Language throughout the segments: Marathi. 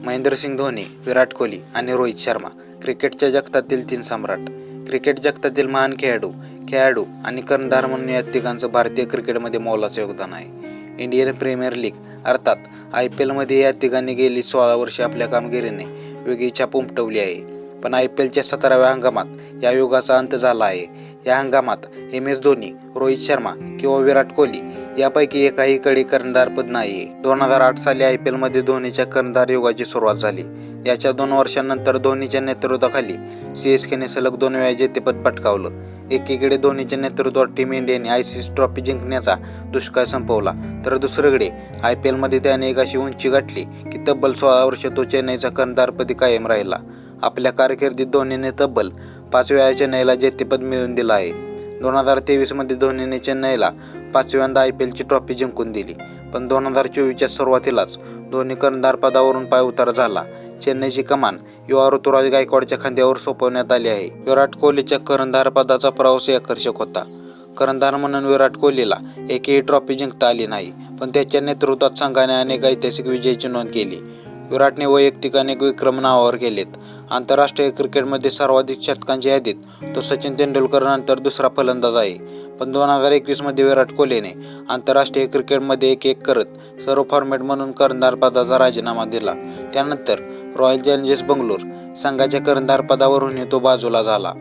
महेंद्रसिंग धोनी विराट कोहली आणि रोहित शर्मा क्रिकेटच्या जगतातील तीन सम्राट. क्रिकेट जगतातील महान खेळाडू खेळाडू आणि कर्णधार म्हणून या तिघांचं भारतीय क्रिकेटमध्ये मोलाचं योगदान आहे. इंडियन प्रीमियर लीग अर्थात आय पी एलमध्ये या तिघांनी गेली सोळा वर्षे आपल्या कामगिरीने वेगळी छाप उमटवली आहे. पण आय पी एलच्या सतराव्या हंगामात या युगाचा अंत झाला आहे. या हंगामात एम एस धोनी रोहित शर्मा किंवा विराट कोहली यापैकी एकाही कडे कर्णधारपद नाही दोन हजार आठ साली आय पी एलमध्ये धोनीच्या कर्णधार युगाची सुरुवात झाली. याच्या दोन वर्षांनंतर धोनीच्या नेतृत्वाखाली सी एस केने सलग दोन वेळा जेतेपद पटकावलं. एकीकडे धोनीच्या नेतृत्वात टीम इंडियाने आय सी सी ट्रॉफी जिंकण्याचा दुष्काळ संपवला. तर दुसरीकडे आय पी एलमध्ये त्याने एक अशी उंची गाठली की तब्बल सोळा वर्ष तो चेन्नईचा कर्णधारपदी कायम राहिला. आपल्या कारकिर्दीत धोनीने तब्बल पाच वेळा चेन्नईला जेतेपद मिळवून दिलं आहे. दोन हजार तेवीसमध्ये धोनीने चेन्नईला पाचव्यांदा आय पी एलची ट्रॉफी जिंकून दिली. पण दोन हजार चोवीसच्या सुरुवातीलाच धोनी कर्णधार पदावरून पाय उतार झाला. चेन्नईची कमान युवा ऋतुराज गायकवाडच्या खांद्यावर सोपवण्यात आली आहे. विराट कोहलीच्या कर्णधार पदाचा प्रवास आकर्षक होता. कर्णधार म्हणून विराट कोहलीला एकही ट्रॉफी जिंकता आली नाही पण त्याच्या नेतृत्वात संघाने अनेक ऐतिहासिक विजयाची नोंद केली. विराटने वैयक्तिक अनेक विक्रम नावावर केलेत. आंतरराष्ट्रीय क्रिकेटमध्ये सर्वाधिक शतकांच्या यादीत तो सचिन तेंडुलकरनंतर दुसरा फलंदाज आहे. पण दोन हजार एकवीसमध्ये विराट कोहलीने आंतरराष्ट्रीय क्रिकेटमध्ये एक एक करत सर्व फॉर्मॅट म्हणून कर्णधार पदाचा राजीनामा दिला. त्यानंतर रॉयल चॅलेंजर्स बंगलोर संघाच्या कर्णधार पदावरूनही तो बाजूला झाला.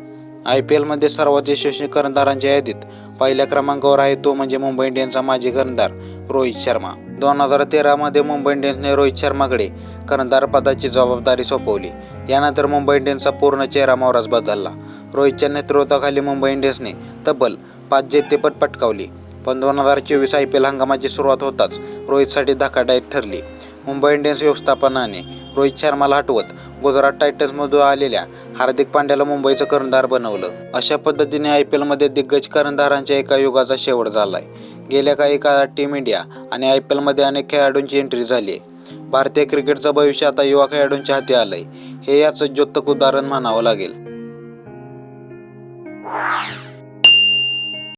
आय पी एलमध्ये सर्वात यशस्वी कर्णधारांच्या यादीत पहिल्या क्रमांकावर आहे तो म्हणजे मुंबई इंडियन्सचा माजी कर्णधार रोहित शर्मा. दोन हजार तेरामध्ये मुंबई इंडियन्सने रोहित शर्माकडे कर्णधार पदाची जबाबदारी सोपवली. यानंतर मुंबई इंडियन्सचा पूर्ण चेहरा मोहराच बदलला. रोहितच्या नेतृत्वाखाली मुंबई इंडियन्सने तब्बल पाच जेतेपद पटकावली. पण दोन हजार चोवीस आय पी एल हंगामाची सुरुवात होताच रोहितसाठी धक्कादायक ठरली. मुंबई इंडियन्स व्यवस्थापनाने रोहित शर्माला हटवत गुजरात टायटन्समधून आलेल्या हार्दिक पांड्याला मुंबईचं कर्णधार बनवलं. अशा पद्धतीने आय पी एलमध्ये दिग्गज कर्णधारांच्या एका युगाचा शेवट झालाय. गेल्या काही काळात टीम इंडिया आणि आय पी एलमध्ये अनेक खेळाडूंची एंट्री झाली आहे. भारतीय क्रिकेटचं भविष्य आता युवा खेळाडूंच्या हाती आलंय. हे याचं ज्योतक उदाहरण म्हणावं लागेल. Música